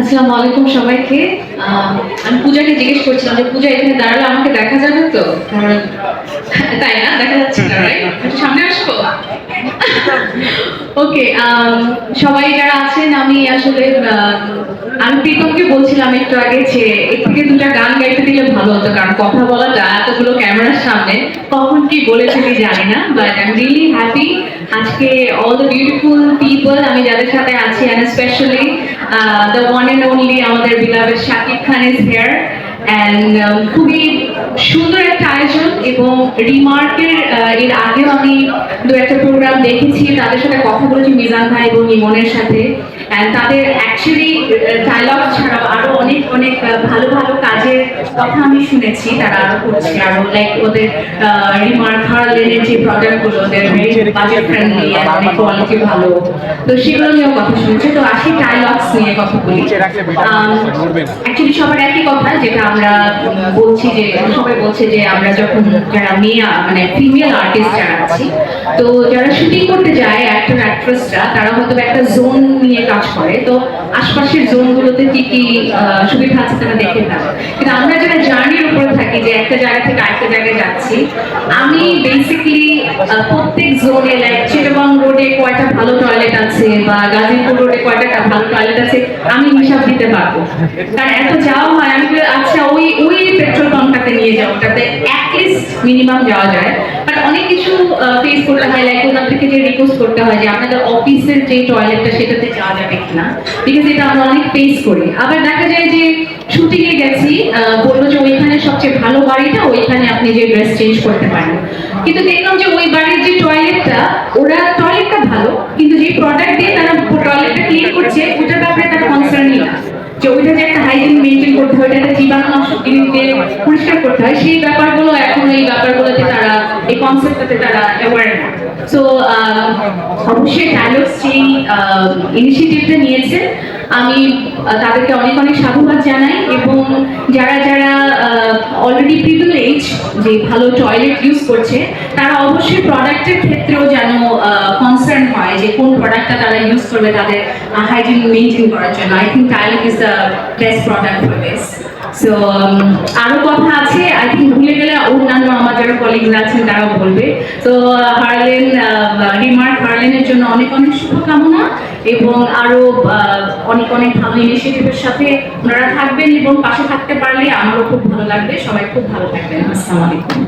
আসসালামু আলাইকুম সবাইকে। আমি পূজাকে জিজ্ঞেস করছিলাম যে, পূজা, এখানে দাঁড়ালে আমাকে দেখা যাবে তো? তাই না? দেখা যাচ্ছে না? সামনে আসব? ওকে সবাই যারা আছেন, আমি আসলে আমি প্রীতমকে বলছিলাম একটু আগে যে, এর থেকে দুটা গান গাইতে দিলে ভালো হতো, কারণ কথা বলাটা, এতগুলো ক্যামেরার সামনে, কখন কি বলে থাকি জানি না but I am really happy আজকে অল দ্য বিউটিফুল পিপল আমি যাদের সাথে আছি and specially the one and only আমাদের বিলাবের Shakib Khan is here and খুবই সুন্দর একটা আয়োজন এবং রিমার্কের এর আগেও আমি দু একটা প্রোগ্রাম দেখেছি তাদের সাথে কথা বলেছি মিজান ভাই এবং ইমনের সাথে। অ্যান্ড তাদের অ্যাকচুয়ালি ডায়লগ ছাড়াও আরও অনেক অনেক আহ, ভালো ভালো কাজের কথা আমি শুনেছি, তারা আরও করছে, আরও লাইক ওদের রিমার্ক হারলেনের যে প্রোডাক্টগুলো ওদের বাজেট ফ্রেন্ডলি অনেক কোয়ালিটি ভালো। তো সেগুলো নিয়েও কথা শুনেছি। তো আসি ডায়লগস নিয়ে কথা বলি। অ্যাকচুয়ালি সবার একই কথা, যেটা আমরা বলছি যে, সবাই বলছে যে আমরা যখন যারা মেয়ে মানে ফিমেল আর্টিস্ট যারা আছি, তো যারা শুটিং করতে যায় অ্যাক্টর অ্যাক্ট্রেসরা তারা হয়তো একটা জোন নিয়ে কাজ করে। তো আশপাশের জোনগুলোতে কি কি সুবিধা আছে তারা দেখে থাকে। কিন্তু আমরা যারা জার্নির উপরে থাকি, যে একটা জায়গা থেকে আরেকটা জায়গায় যাচ্ছি, আমি বেসিক্যালি প্রত্যেক জোনে লাইক চিটাগং রোডে কয়টা ভালো টয়লেট আছে বা গাজীপুর রোডে কয়টা ভালো টয়লেট আছে, আমি হিসাব দিতে পারব। কারণ এত যাওয়া হয়, আমি আচ্ছা ওই ওই পেট্রোল পাম্পটাতে নিয়ে যাও, ওটাতে অ্যাটলিস্ট মিনিমাম যাওয়া যায়। অনেক কিছু ফেস করতে হয় লাইক ওনার থেকে যে রিকোয়েস্ট করতে হয় যে আপনাদের অফিসের যে টয়লেটটা সেটাতে যাওয়া যাবে কিনা বিকজ এটা আমরা অনেক ফেস করি। আবার দেখা যায় যে শুটিং এ গেছি বলল যে ওইখানে সবচেয়ে ভালো বাড়িটা, ওইখানে আপনি যে ড্রেস চেঞ্জ করতে পারেন। কিন্তু দেখলাম যে ওই বাড়ির যে টয়লেটটা ওরা টয়লেটটা ভালো, কিন্তু যে প্রোডাক্ট দিয়ে তারা টয়লেটটা ক্লিন করছে, ওটার ব্যাপারে তার কনসার্নই না। যে ওইটা যে একটা হাইজিন মেনটেন করতে হয় ওটা দিয়ে পরিষ্কার করতে হয় সেই ব্যাপারগুলো এখন এই ব্যাপারগুলোতে তারা এই কনসেপ্টটাতে তারা অ্যাওয়ার না। সো অবশ্যই ডায়লগস যেই ইনিশিয়েটিভটা নিয়েছে আমি তাদেরকে অনেক অনেক সাধুবাদ জানাই এবং যারা যারা অলরেডি প্রিভিলেজ যে ভালো টয়লেট ইউজ করছে তারা অবশ্যই প্রোডাক্টের ক্ষেত্রেও যেন কনসার্ন হয় যে কোন প্রোডাক্টটা তারা ইউজ করবে তাদের হাইজিন মেনটেন করার জন্য। I think toilet is the best product for this so আরও কথা আছে আই থিঙ্ক ভুলে গেলে অন্যান্য আমার যারা কলিগরা আছেন তারাও বলবে। তো হারলেন রিমার্ক হারলেনের জন্য অনেক অনেক শুভকামনা এবং আরও অনেক অনেক ভালো ইনিশিয়েটিভের সাথে ওনারা থাকবেন এবং পাশে থাকতে পারলে আমারও খুব ভালো লাগবে। সবাই খুব ভালো থাকবেন। আসসালামু আলাইকুম।